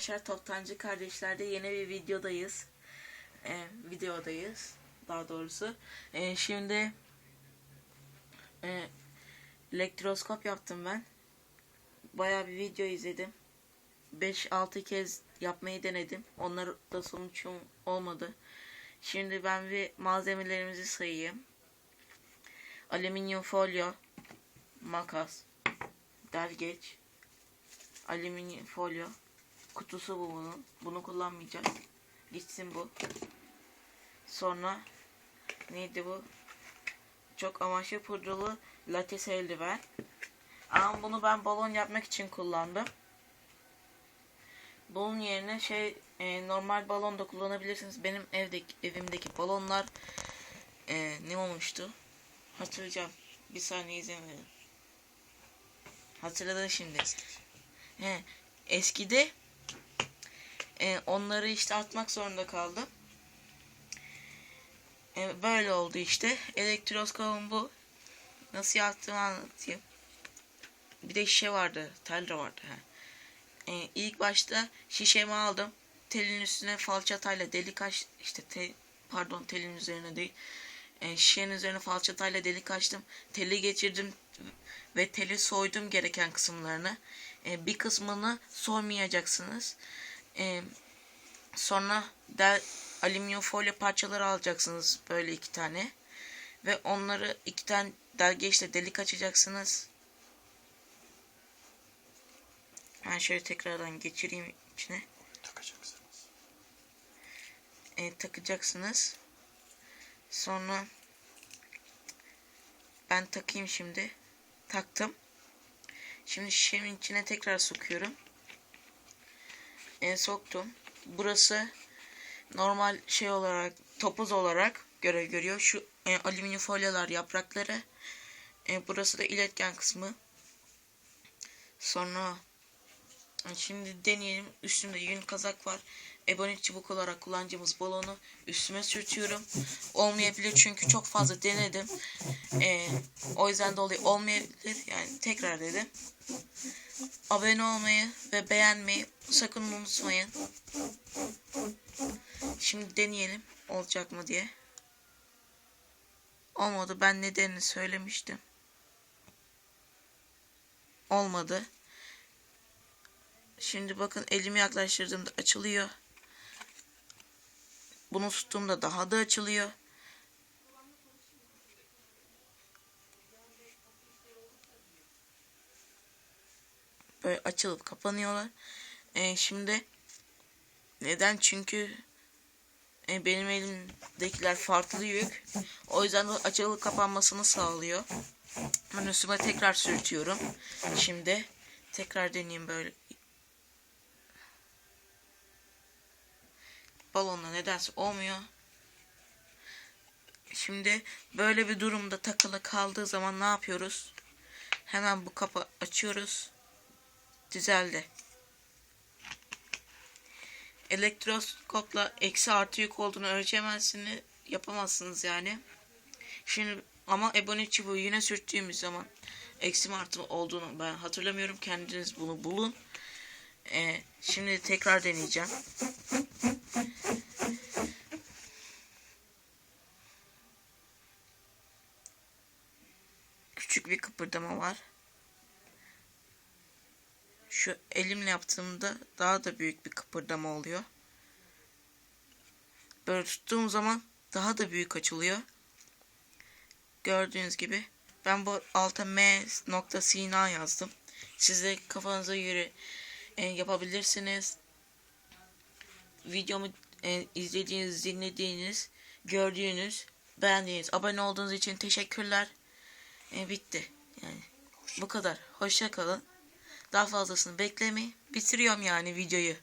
arkadaşlar. Toptancı Kardeşler'de yeni bir videodayız. Ee, videodayız daha doğrusu. Ee, şimdi e, elektroskop yaptım ben. Bayağı bir video izledim. 5-6 kez yapmayı denedim. Onlar da sonuç olmadı. Şimdi ben bir malzemelerimizi sayayım. Alüminyum folyo, makas, delgeç, alüminyum folyo. Kutusu bu bunun. Bunu kullanmayacağız. Gitsin bu. Sonra neydi bu? Çok amaçlı pudralı latex eldiven. Ama bunu ben balon yapmak için kullandım. Bunun yerine şey e, normal balon da kullanabilirsiniz. Benim evdeki evimdeki balonlar e, ne olmuştu? Hatırlayacağım. Bir saniye izin verin. Hatırladım şimdi. He, eskide e, onları işte atmak zorunda kaldım. E, böyle oldu işte. Elektroskopum bu. Nasıl yaptığımı anlatayım. Bir de şişe vardı. Tel de vardı. He. E, ilk başta şişemi aldım. Telin üstüne falçatayla delik aç işte te, pardon telin üzerine değil. E, şişenin üzerine falçatayla delik açtım. Teli geçirdim ve teli soydum gereken kısımlarını. E, bir kısmını soymayacaksınız. E, sonra del, alüminyum folyo parçaları alacaksınız böyle iki tane. Ve onları iki tane delgeçle delik açacaksınız. Ben şöyle tekrardan geçireyim içine. takacaksınız. E, takacaksınız. Sonra ben takayım şimdi. Taktım. Şimdi şişemin içine tekrar sokuyorum. E, soktum. Burası normal şey olarak topuz olarak görev görüyor. Şu e, alüminyum folyolar yaprakları. E, burası da iletken kısmı. Sonra e, şimdi deneyelim. Üstümde yün kazak var. Ebonik çubuk olarak kullanacağımız balonu üstüme sürtüyorum. Olmayabilir çünkü çok fazla denedim. E, o yüzden dolayı olmayabilir. Yani tekrar dedim. Abone olmayı ve beğenmeyi sakın unutmayın. Şimdi deneyelim olacak mı diye. Olmadı. Ben nedenini söylemiştim. Olmadı. Şimdi bakın elimi yaklaştırdığımda açılıyor. Bunu tuttuğumda daha da açılıyor. Böyle açılıp kapanıyorlar. Ee, şimdi neden? Çünkü e, benim elimdekiler farklı yük. O yüzden de açılıp kapanmasını sağlıyor. Ben üstüme tekrar sürtüyorum. Şimdi tekrar deneyeyim böyle. Balonla nedense olmuyor. Şimdi böyle bir durumda takılı kaldığı zaman ne yapıyoruz? Hemen bu kapı açıyoruz. Düzeldi. Elektroskopla eksi artı yük olduğunu ölçemezsiniz. Yapamazsınız yani. Şimdi ama ebony çubuğu yine sürttüğümüz zaman eksi artı olduğunu ben hatırlamıyorum. Kendiniz bunu bulun. Ee, şimdi tekrar deneyeceğim. Küçük bir kıpırdama var. Şu elimle yaptığımda daha da büyük bir kıpırdama oluyor. Böyle tuttuğum zaman daha da büyük açılıyor. Gördüğünüz gibi ben bu alta M nokta Sina yazdım. Siz de kafanıza göre e, yapabilirsiniz. Videomu e, izlediğiniz, dinlediğiniz, gördüğünüz, beğendiğiniz, abone olduğunuz için teşekkürler. E, bitti. Yani bu kadar. Hoşça kalın. Daha fazlasını beklemeyin. Bitiriyorum yani videoyu.